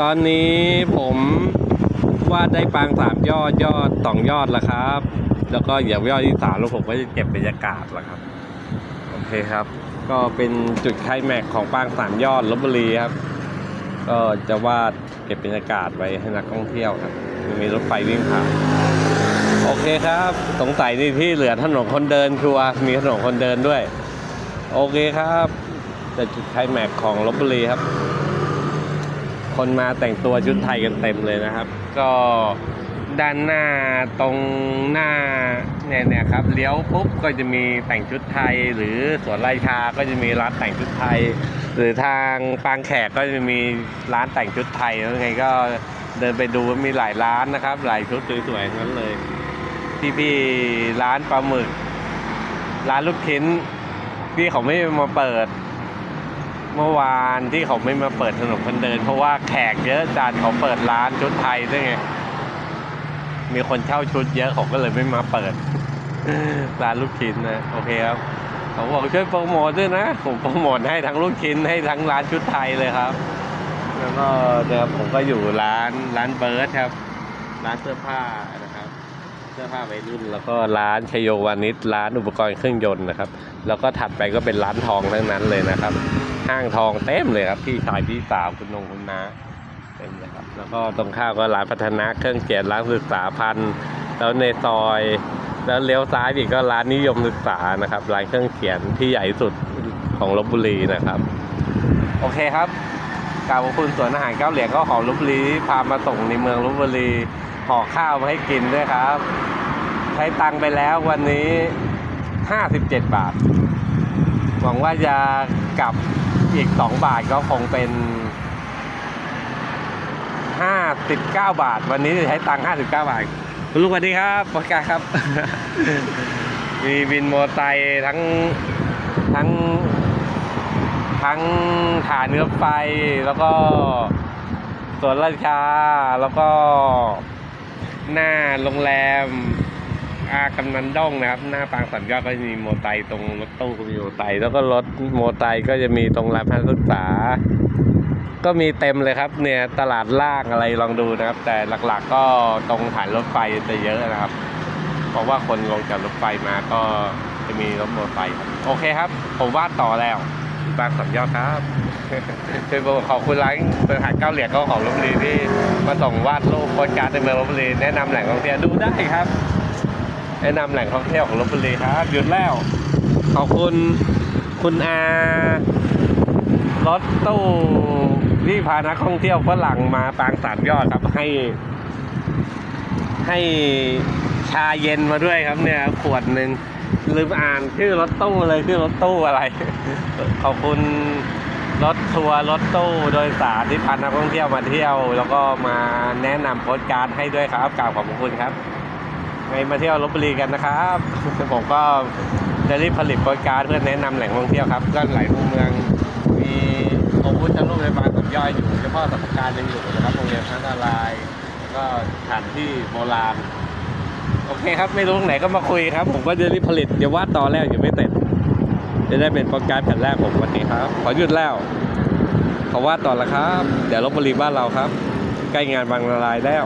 ตอนนี้ผมวาดได้ปางสามยอดยอดสองยอดแล้วครับ แล้วก็อย่างยอดที่สามแล้วผมก็จะเก็บบรรยากาศแล้วครับ โอเคครับ ก็เป็นจุดไคลแม็กของปางสามยอดลบบุรีครับ ก็จะวาดเก็บบรรยากาศไว้ให้นักท่องเที่ยวครับมีรถไฟวิ่งผ่านโอเคครับ สงสัยนี่ที่เหลือถนนคนเดินครัวมีถนนคนเดินด้วย โอเคครับแต่จุดไคลแม็กของลบบุรีครับ คนมาแต่งตัวชุดไทยกันเต็มเลยนะครับ ก็ด้านหน้าตรงหน้าเนี่ยเนี่ยครับเลี้ยวปุ๊บก็จะมีแต่งชุดไทย หรือสวนไร่ชาก็จะมีร้านแต่งชุดไทย หรือทางปางแขกก็จะมีร้านแต่งชุดไทยแล้วไงก็เดินไปดูมีหลายร้านนะครับ หลายชุดสวยๆนั้นเลยพี่ๆร้านปลาหมึก ร้านลูกชิ้นที่เขาไม่มาเปิด เมื่อวานที่เขาไม่มาเปิดถนนคนเดิน เพราะว่าแขกเยอะจานเขาเปิดร้านชุดไทยด้วยไง มีคนเช่าชุดเยอะเขาก็เลยไม่มาเปิด ร้านลูกชิ้นนะโอเคครับเขาบอกช่วยโปรโมทด้วยนะ ผมโปรโมทให้ทั้งลูกชิ้นให้ทั้งร้านชุดไทยเลยครับ แล้วก็เนี่ยวผมก็อยู่ร้านร้านเบิร์ดครับ ร้านเสื้อผ้านะครับ เสื้อผ้าวัยรุ่น แล้วก็ร้านชโยวานิชร้านอุปกรณ์เครื่องยนต์นะครับ แล้วก็ถัดไปก็เป็นร้านทองทั้งนั้นเลยนะครับ ห้างทองเต็มเลยครับพี่ชายพี่สาวคุณนงคุณน้าเต็มเลยครับ แล้วก็ตรงข้ามก็ร้านพัฒนาเครื่องเขียนร้านศึกษาพันธ์แล้วในซอยแล้วเลี้ยวซ้ายอีกก็ร้านนิยมศึกษานะครับร้านเครื่องเขียนที่ใหญ่สุดของลบบุรีนะครับ โอเคครับกล่าวขอบคุณสวนอาหารเก้าเหลี่ยงก็ของลบบุรีพามาส่งในเมืองลบบุรีห่อข้าวมาให้กินด้วยครับ ใช้ตังไปแล้ววันนี้ 57 บาท หวังว่าจะกลับอีก 2 บาทก็คงเป็น 59 บาท วันนี้จะใช้ตังค์59 บาท คุณลุงสวัสดีครับปากาครับ มีบินมอเตอร์ไซค์ทั้งทั้งทั้งฐานเนื้อไฟแล้วก็สวนราชาแล้วก็หน้าโรงแรม อากำนันด้งนะครับ หน้าปางสัญญอดก็จะมีโมไตตรงรถตู้ก็มีโมไตแล้วก็รถโมไตก็จะมีตรงร้านพันศึกษา ก็มีเต็มเลยครับ เนี่ยตลาดล่างอะไรลองดูนะครับ แต่หลักๆก็ตรงฐานรถไฟจะเยอะนะครับ เพราะว่าคนลงจากรถไฟมาก็จะมีรถมอเตอร์ไซค์ครับโอเคครับ ผมวาดต่อแล้วบางสัญญอดครับคือขอบคุณร้านเปิดหาดเก้าเหลี่ยมก็ของลบบุรีที่มาส่งวาดรูปโพสการ์ดในเมืองลบบุรีแนะนำแหล่งท่องเที่ยวดูได้ครับ แนะนำแหล่งท่องเที่ยวของลบบุรีครับหยุดแล้ว ขอบคุณคุณอารถตู้ที่พานักท่องเที่ยวฝรั่งมาปางสามยอดครับให้ ให้ชาเย็นมาด้วยครับเนี่ยขวดหนึ่งลืมอ่านชื่อรถตู้เลยชื่อรถตู้อะไร ขอบคุณรถทัวร์รถตู้โดยสารที่พานักท่องเที่ยวมาเที่ยว แล้วก็มาแนะนำโพสการ์ดให้ด้วยครับกล่าวขอบคุณครับ ไงมาเที่ยวลบบุรีกันนะครับผมก็จะรีบผลิตโพสต์การ์ดเพื่อแนะนำแหล่งท่องเที่ยวครับก็หลายเมืองมีองค์พุทธรูปในบางสัมย่อยอยู่เฉพาะสัมการยังอยู่นะครับโรงเรียนพระนารายณ์ก็สถานที่โบราณโอเคครับไม่รู้ตรงไหนก็มาคุยครับ ผมก็จะรีบผลิตเดี๋ยววาดต่อแล้วอยังไม่เสร็จจะได้เป็นโปรแกรมแผ่นแรกผมวันนี้ครับ ขอหยุดแล้วขอวาดต่อแล้วครับ เดี๋ยวลบบุรีบ้านเราครับ ใกล้งานบางละลายแล้ว